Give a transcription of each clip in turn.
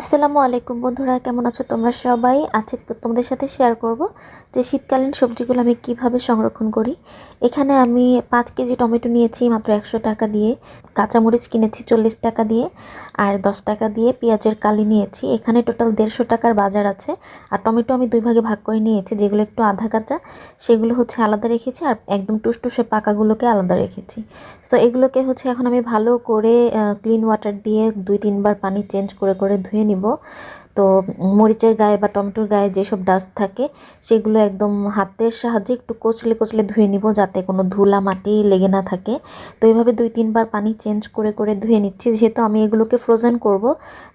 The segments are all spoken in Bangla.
আসসালামু আলাইকুম বন্ধুরা, কেমন আছো তোমরা সবাই? আজকে তোমাদের সাথে শেয়ার করব যে শীতকালীন সবজিগুলো আমি কীভাবে সংরক্ষণ করি। এখানে আমি পাঁচ কেজি টমেটো নিয়েছি মাত্র একশো টাকা দিয়ে, কাঁচামরিচ কিনেছি চল্লিশ টাকা দিয়ে, আর দশ টাকা দিয়ে পেঁয়াজের কালি নিয়েছি। এখানে টোটাল দেড়শো টাকার বাজার আছে, আর টমেটো আমি দুই ভাগে ভাগ করে নিয়েছি, যেগুলো একটু আধা কাঁচা, সেগুলো হচ্ছে আলাদা রেখেছি, আর একদম টুসটুসে পাকাগুলোকে আলাদা রেখেছি। তো এগুলোকে হচ্ছে এখন আমি ভালো করে ক্লিন ওয়াটার দিয়ে দুই তিনবার পানি চেঞ্জ করে করে ধুয়ে নিব। তো মরিচের গায়ে বা টমেটোর গায়ে যেসব ডাস্ট থাকে, সেগুলো একদম হাতের সাহায্যে একটু কচলে কচলে ধুয়ে নিব যাতে কোনো ধুলা মাটি লেগে না থাকে। তো এইভাবে দুই তিনবার পানি চেঞ্জ করে করে ধুয়ে নিচ্ছি। যেহেতু আমি এগুলোকে ফ্রোজেন করব,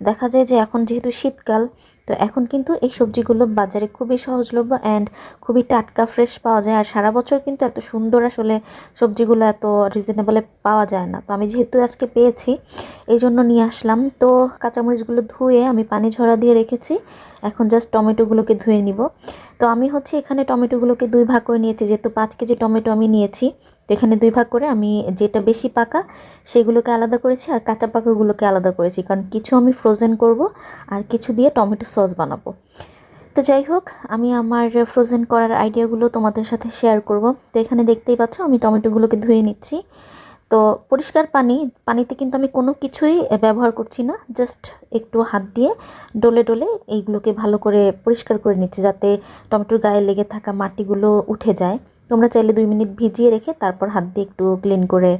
দেখা যায় যে এখন যেহেতু শীতকাল, তো এখন কিন্তু এই সবজিগুলো বাজারে খুবই সহজলভ্য অ্যান্ড খুবই টাটকা ফ্রেশ পাওয়া যায়। আর সারা বছর কিন্তু এত সুন্দর আসলে সবজিগুলো এত রিজনেবলে পাওয়া যায় না। তো আমি যেহেতু আজকে পেয়েছি, এই জন্য নিয়ে আসলাম। তো কাঁচামরিচগুলো ধুয়ে আমি পানি ঝরা দিয়ে রেখেছি। এখন জাস্ট টমেটোগুলোকে ধুয়ে নিব। তো আমি হচ্ছে এখানে টমেটোগুলোকে দুই ভাগ করে নিয়েছি। যেহেতু পাঁচ কেজি টমেটো আমি নিয়েছি, তো এখানে দুই ভাগ করে আমি যেটা বেশি পাকা সেগুলোকে আলাদা করেছি আর কাঁচা পাকাগুলোকে আলাদা করেছি। কারণ কিছু আমি ফ্রোজেন করব আর কিছু দিয়ে টমেটো সস বানাবো। তো যাই হোক, আমি আমার ফ্রোজেন করার আইডিয়াগুলো তোমাদের সাথে শেয়ার করব। তো এখানে দেখতেই পাচ্ছ, আমি টমেটোগুলোকে ধুয়ে নিচ্ছি। তো পরিষ্কার পানি, পানিতে কিন্তু আমি কোনো কিছুই ব্যবহার করছি না। জাস্ট একটু হাত দিয়ে ডলে ডলে এইগুলোকে ভালো করে পরিষ্কার করে নিচ্ছি যাতে টমেটোর গায়ে লেগে থাকা মাটিগুলো উঠে যায়। তোমরা চাইলে দুই মিনিট ভিজিয়ে রেখে তারপর হাত দিয়ে একটু ক্লিন করে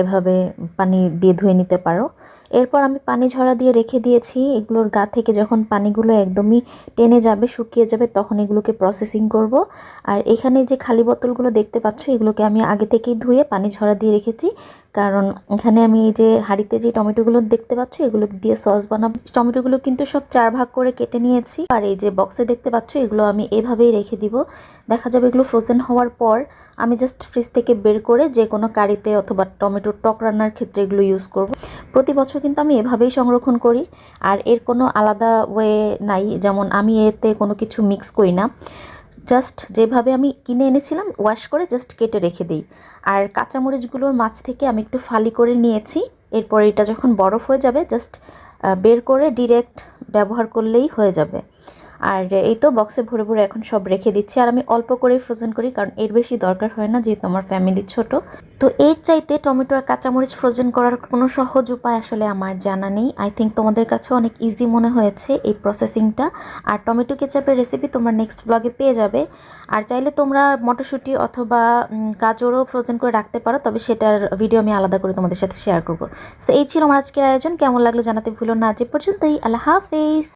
এভাবে পানি দিয়ে ধুয়ে নিতে পারো। এরপর আমি পানি ঝরা দিয়ে রেখে দিয়েছি। এগুলোর গা থেকে যখন পানিগুলো একদমই টেনে যাবে, শুকিয়ে যাবে, তখন এগুলোকে প্রসেসিং করব। আর এখানে যে খালি বোতলগুলো দেখতে পাচ্ছ, এগুলোকে আমি আগে থেকেই ধুয়ে পানি ঝরা দিয়ে রেখেছি। কারণ এখানে আমি এই যে হাঁড়িতে যে টমেটোগুলো দেখতে পাচ্ছ, এগুলো দিয়ে সস বানাবো। টমেটোগুলো কিন্তু সব চার ভাগ করে কেটে নিয়েছি। আর এই যে বক্সে দেখতে পাচ্ছ, এগুলো আমি এভাবেই রেখে দিব। দেখা যাবে এগুলো ফ্রোজেন হওয়ার পর আমি জাস্ট ফ্রিজ থেকে বের করে যে কোনো কারিতে অথবা টমেটোর টক রান্নার ক্ষেত্রে এগুলো ইউজ করব। প্রতি বছর কিন্তু আমি এভাবেই সংরক্ষণ করি। আর এর কোনো আলাদা ওয়ে নাই, যেমন আমি এতে কোনো কিছু মিক্স করি না। জাস্ট যেভাবে আমি কিনে এনেছিলাম ওয়াশ করে জাস্ট কেটে রেখে দিই। আর কাঁচামরিচগুলোর মাছ থেকে আমি একটু ফালি করে নিয়েছি। এরপর এটা যখন বরফ হয়ে যাবে জাস্ট বের করে ডিরেক্ট ব্যবহার করলেই হয়ে যাবে। আর এই তো বক্সে ভরে ভরে এখন সব রেখে দিচ্ছি। আর আমি অল্প করে ফ্রোজেন করি, কারণ এর বেশি দরকার হয় না, যেহেতু আমার ফ্যামিলি ছোট। তো এর চাইতে টমেটো আর কাঁচামরিচ ফ্রোজেন করার কোনো সহজ উপায় আসলে আমার জানা নেই। আই থিঙ্ক তোমাদের কাছে অনেক ইজি মনে হয়েছে এই প্রসেসিংটা আর টমেটো কেচাপের রেসিপি তোমরা নেক্সট ব্লগে পেয়ে যাবে। আর চাইলে তোমরা মটরশুঁটি অথবা গাজরও ফ্রোজেন করে রাখতে পারো, তবে সেটার ভিডিও আমি আলাদা করে তোমাদের সাথে শেয়ার করব। সো এই ছিল আমার আজকের আয়োজন। কেমন লাগল জানাতে ভুলো না। আজ পর্যন্তই। আল্লাহ হাফেজ।